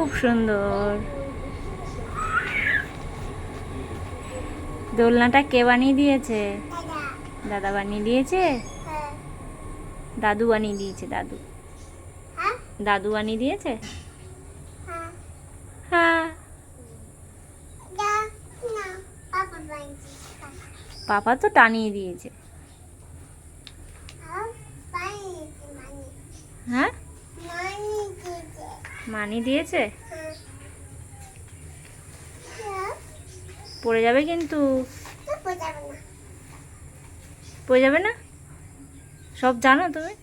খুব সুন্দর। দোলনাটা কে বানিয়ে দিয়েছে? দাদা বানিয়ে দিয়েছে? দাদু বানিয়ে দিয়েছে দাদু। দাদু বানিয়ে দিয়েছে? হ্যাঁ। পাপা তো টানিয়ে দিয়েছে। মানি দিয়েছে? পড়ে যাবে কিন্তু। পড়ে যাবে না। সব জানো তুমি?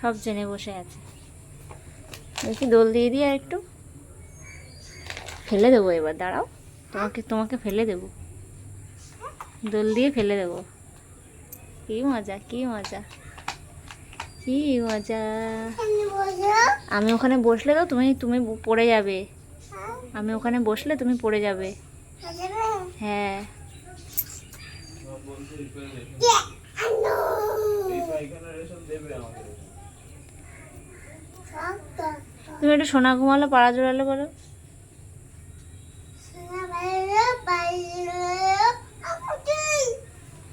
সব জেনে বসে আছে। দেখি দোল দিয়ে দিই আর একটু ফেলে দেবো এবার দাঁড়াও। তোমাকে তোমাকে ফেলে দেবো। দোল দিয়ে ফেলে দেবো। কি মজা কি মজা। কি মজা? আমি ওখানে বসলে তো তুমি তুমি পড়ে যাবে। আমি ওখানে বসলে তুমি পড়ে যাবে। হ্যাঁ। তুমি একটু সোনা ঘুমালো পাড়া জোড়ালো করো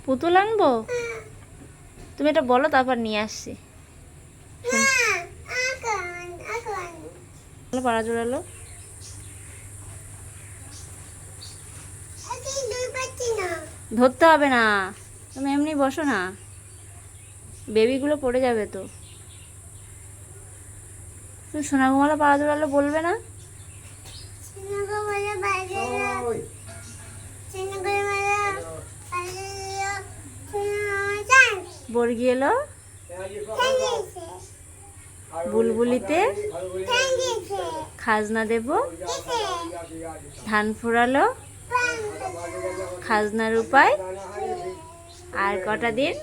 পুতুল আনব? তুমি এটা বলো তারপর নিয়ে আসছি বলো পাড়া জোড়ালো। ধরতে হবে না। তুমি এমনি বসো না। বেবিগুলো পড়ে যাবে তো। তুমি সোনা ঘুমালো পাড়া জোড়ালো বলবে না? বর্গি এলো? বুলবুলিতে খাজনা দেব। ধান ফোরালো। খাজনার উপায় আর কটা দিন?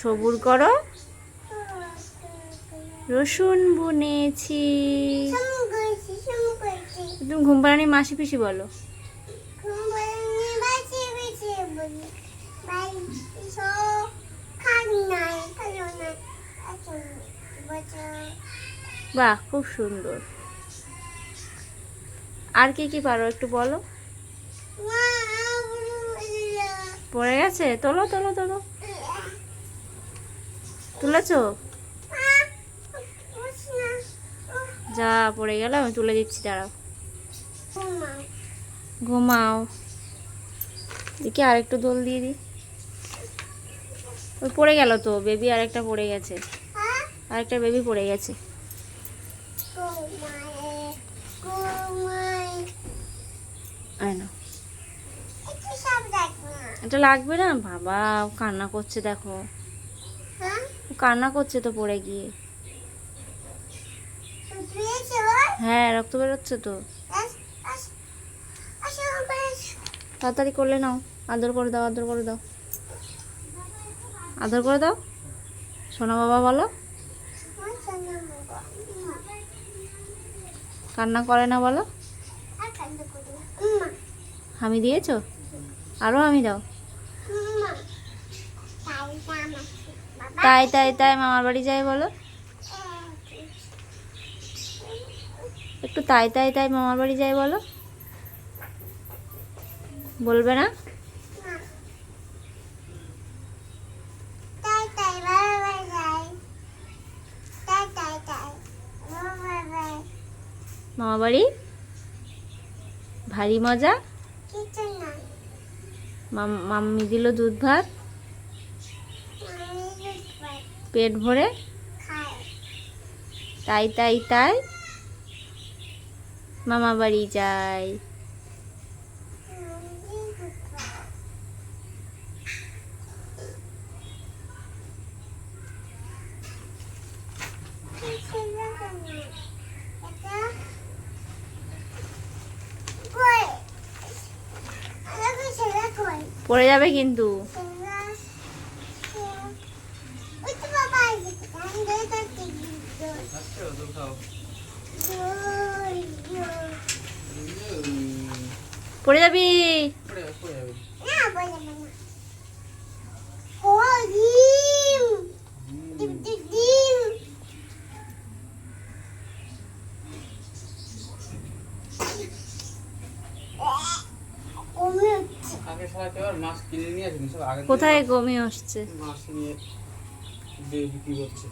সবুর করো। রসুন বুনেছি। তুমি ঘুম পাড়ানি মাসি পিসি বলো। বাহ, খুব সুন্দর। আর কি কি পারো একটু বলো? পড়ে গেছে? তোলো তোলো তোলো। তুলেছো? যা, পড়ে গেল, আমি তুলে দিচ্ছি, দাঁড়াও। ঘুমাও। দেখি আরেকটু দোল দিয়ে দিই। পড়ে গেল তো, বেবি আরেকটা পড়ে গেছে। আরেকটা বেবি পড়ে গেছে। এটা লাগবে না? বাবা কান্না করছে, দেখো। কান্না করছে তো পড়ে গিয়ে। হ্যাঁ রক্ত বেরোচ্ছে তো। তাড়াতাড়ি করলে নাও। আদর করে দাও, আদর করে দাও। আদর করে দাও। সোনা বাবা, বলো। কান্না করে না বলো? আমি দিয়েছ? আরও আমি দাও। তাই তাই তাই মামার বাড়ি যাই বলো। একটু তাই তাই তাই মামার বাড়ি যাই বলো। বলবে না? মামা বাড়ি ভারী মজা? মাম- মাম্মি দিল দুধ ভাত পেট ভরে? তাই তাই তাই? মামা বাড়ি যাই। পড়ে যাবে কিন্তু। পড়ে যাবি পড়ে যাবে পড়ে যাবে আগে সারাতে আর মাছ কিনে নিয়ে আসেনি সব আগে কোথায় কমে আসছে? মাছ নিয়ে বিক্রি করছে।